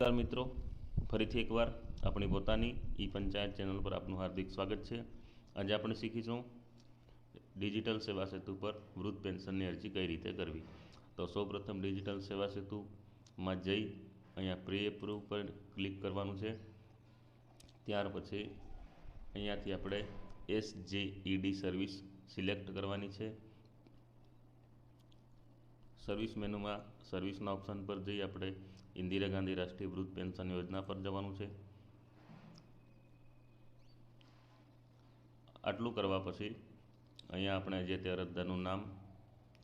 નમસ્કાર મિત્રો. ફરીથી એકવાર આપણી પોતાની ઈ પંચાયત ચેનલ પર આપનું હાર્દિક સ્વાગત છે. આજે આપણે શીખીશું ડિજિટલ સેવા સેતુ પર વૃદ્ધ પેન્શનની અરજી કઈ રીતે કરવી. તો સૌપ્રથમ ડિજિટલ સેવા સેતુમાં જઈ અહીંયા પ્રી એપ્રુવ પર ક્લિક કરવાનું છે. ત્યાર પછી અહીંયાથી આપણે એસ જે ઈડી સર્વિસ સિલેક્ટ કરવાની છે. સર્વિસ મેનુમાં સર્વિસના ઓપ્શન પર જઈ આપણે ઇન્દિરા ગાંધી રાષ્ટ્રીય વૃદ્ધ પેન્શન યોજના પર જવાનું છે. આટલું કરવા પછી અહીંયા આપણે જે તે અરજદારનું નામ,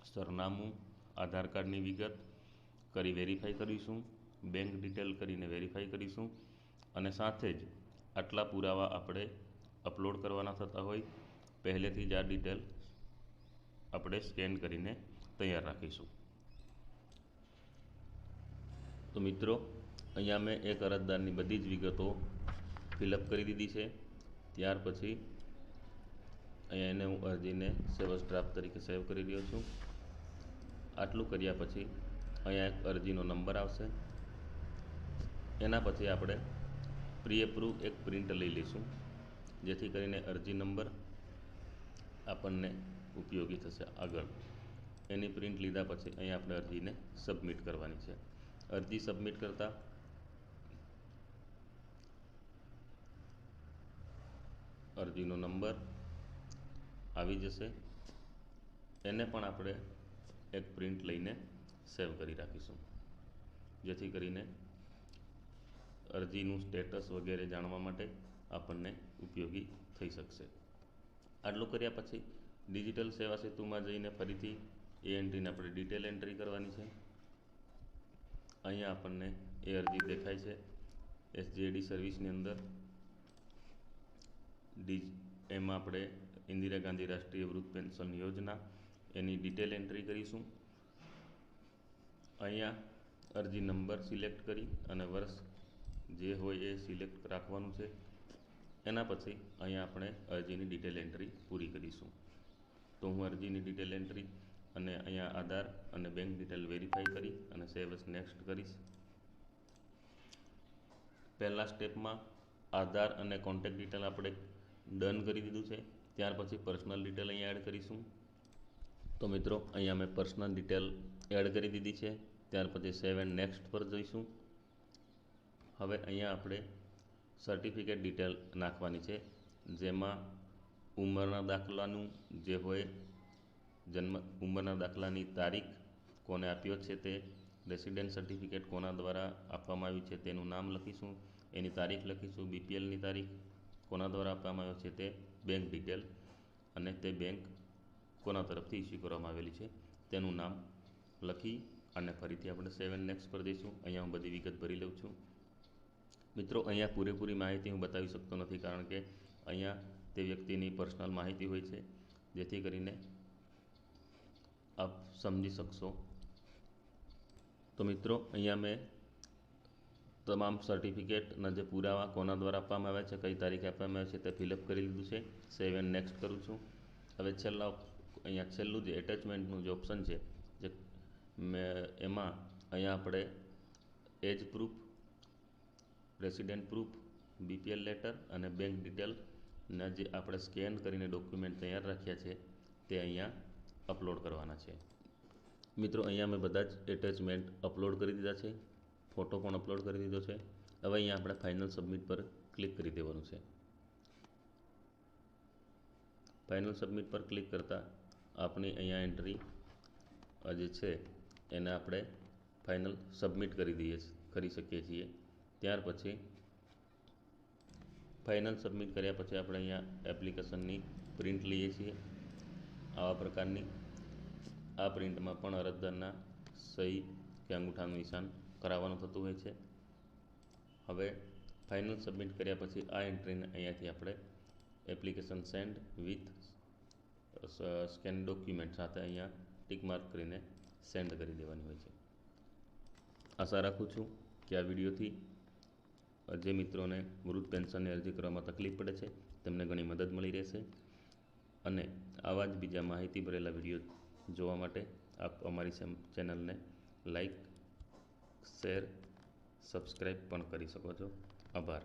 સરનામું, આધાર કાર્ડની વિગત કરી વેરીફાઈ કરીશું, બેંક ડિટેલ કરીને વેરીફાઈ કરીશું અને સાથે જ આટલા પુરાવા આપણે અપલોડ કરવાના થતા હોય પહેલેથી જ આ ડિટેલ આપણે સ્કેન કરીને તૈયાર રાખીશું. તો મિત્રો, અહીંયા મેં એક અરજદારની બધી જ વિગતો ફિલઅપ કરી દીધી છે. ત્યાર પછી અહીંયા એને હું અરજીને સેવસ ડ્રાફ્ટ તરીકે સેવ કરી રહ્યો છું. આટલું કર્યા પછી અહીંયા એક અરજીનો નંબર આવશે. એના પછી આપણે પ્રી એપ્રુવ એક પ્રિન્ટ લઈ લઈશું, જેથી કરીને અરજી નંબર આપણને ઉપયોગી થશે આગળ. એની પ્રિન્ટ લીધા પછી અહીંયા આપણે અરજીને સબમિટ કરવાની છે. અરજી સબમિટ કરતાં. અરજીનો નંબર આવી જશે. એને પણ આપણે એક પ્રિન્ટ લઈને સેવ કરી રાખીશું. જેથી કરીને અરજીનું સ્ટેટસ વગેરે જાણવા માટે આપણને ઉપયોગી થઈ શકશે. આટલું કર્યા પછી ડિજિટલ સેવા સેતુમાં જઈને ફરીથી એ એન્ટ્રીને આપણે ડિટેલ એન્ટ્રી કરવાની છે. અહીંયા આપણને એ અરજી દેખાય છે. એસજીએડી સર્વિસની અંદર. ડી એમાં આપણે ઇન્દિરા ગાંધી રાષ્ટ્રીય વૃદ્ધ પેન્શન યોજના એની ડિટેલ એન્ટ્રી કરીશું. અહીંયા અરજી નંબર સિલેક્ટ કરી અને વર્ષ જે હોય એ સિલેક્ટ રાખવાનું છે. એના પછી અહીંયા આપણે અરજીની ડિટેલ એન્ટ્રી પૂરી કરીશું. તો હું અરજીની ડિટેલ એન્ટ્રી અને અહીંયા આધાર અને બેંક ડિટેલ વેરીફાઈ કરી અને સેવ એસ નેક્સ્ટ કરીશ. પહેલાં સ્ટેપમાં આધાર અને કોન્ટેક્ટ ડિટેલ આપણે ડન કરી દીધું છે. ત્યાર પછી પર્સનલ ડિટેલ અહીંયા એડ કરીશું. તો મિત્રો, અહીંયા મેં પર્સનલ ડિટેલ એડ કરી દીધી છે. ત્યાર પછી સેવ એન્ડ નેક્સ્ટ પર જઈશું. હવે અહીંયા આપણે સર્ટિફિકેટ ડિટેલ નાખવાની છે. જેમાં ઉંમરના દાખલાનું જે હોય જન્મ, ઉંમરના દાખલાની તારીખ કોને આપ્યો છે તે, રેસિડેન્ટ સર્ટિફિકેટ કોના દ્વારા આપવામાં આવ્યું છે તેનું નામ લખીશું, એની તારીખ લખીશું, બીપીએલની તારીખ કોના દ્વારા આપવામાં આવ્યો છે તે બેંક ડિટેલ અને તે બેંક કોના તરફથી ઇસ્યુ કરવામાં આવેલી છે તેનું નામ લખી અને ફરીથી આપણે સેવન નેક્સ્ટ પર જઈશું. અહીંયા હું બધી વિગત ભરી લઉં છું. મિત્રો, અહીંયા પૂરેપૂરી માહિતી હું બતાવી શકતો નથી કારણ કે અહીંયા તે વ્યક્તિની પર્સનલ માહિતી હોય છે, જેથી કરીને આપ સમજી શકશો. તો મિત્રો, અહીંયા મેં તમામ સર્ટિફિકેટના જે પુરાવા કોના દ્વારા આપવામાં આવ્યા છે, કઈ તારીખે આપવામાં આવે છે, તે ફિલઅપ કરી લીધું છે. સેવ એન્ડ નેક્સ્ટ કરું છું. હવે છેલ્લા અહીંયા છેલ્લું જે એટેચમેન્ટનું જે ઓપ્શન છે, જે મેં એમાં અહીંયા આપણે age proof resident proof BPL letter અને બેંક ડિટેલના જે આપણે સ્કેન કરીને ડોક્યુમેન્ટ તૈયાર રાખ્યા છે, તે અહીંયા અપલોડ કરવાના છે. મિત્રો, અહીંયા મેં બધા જ એટેચમેન્ટ અપલોડ કરી દીધા છે. ફોટો પણ અપલોડ કરી દીધો છે. હવે અહીંયા આપણે ફાઇનલ સબમિટ પર ક્લિક કરી દેવાનું છે. ફાઇનલ સબમિટ પર ક્લિક કરતાં આપણી અહીંયા એન્ટ્રી જે છે, એને આપણે ફાઇનલ સબમિટ કરી દઈએ કરી શકીએ છીએ. ત્યાર પછી ફાઇનલ સબમિટ કર્યા પછી આપણે અહીંયા એપ્લિકેશનની પ્રિન્ટ લઈએ છીએ. આવા પ્રકારની આ પ્રિન્ટમાં પણ અરજદારના સહી કે અંગૂઠાનું નિશાન કરાવવાનું થતું હોય છે. હવે ફાઇનલ સબમિટ કર્યા પછી આ એન્ટ્રીને અહીંયાથી આપણે application send with scan document સાથે અહીંયા ટીક માર્ક કરીને સેન્ડ કરી દેવાની હોય છે. આશા રાખું છું કે આ વિડીયોથી જે મિત્રોને વૃદ્ધ પેન્શનની અરજી કરવામાં તકલીફ પડે છે, તેમને ઘણી મદદ મળી રહેશે. અને આવા જ બીજા માહિતી ભરેલા વીડિયો જોવા માટે આપ અમારી ચેનલને લાઈક, શેર, સબસ્ક્રાઈબ પણ કરી શકો છો. આભાર.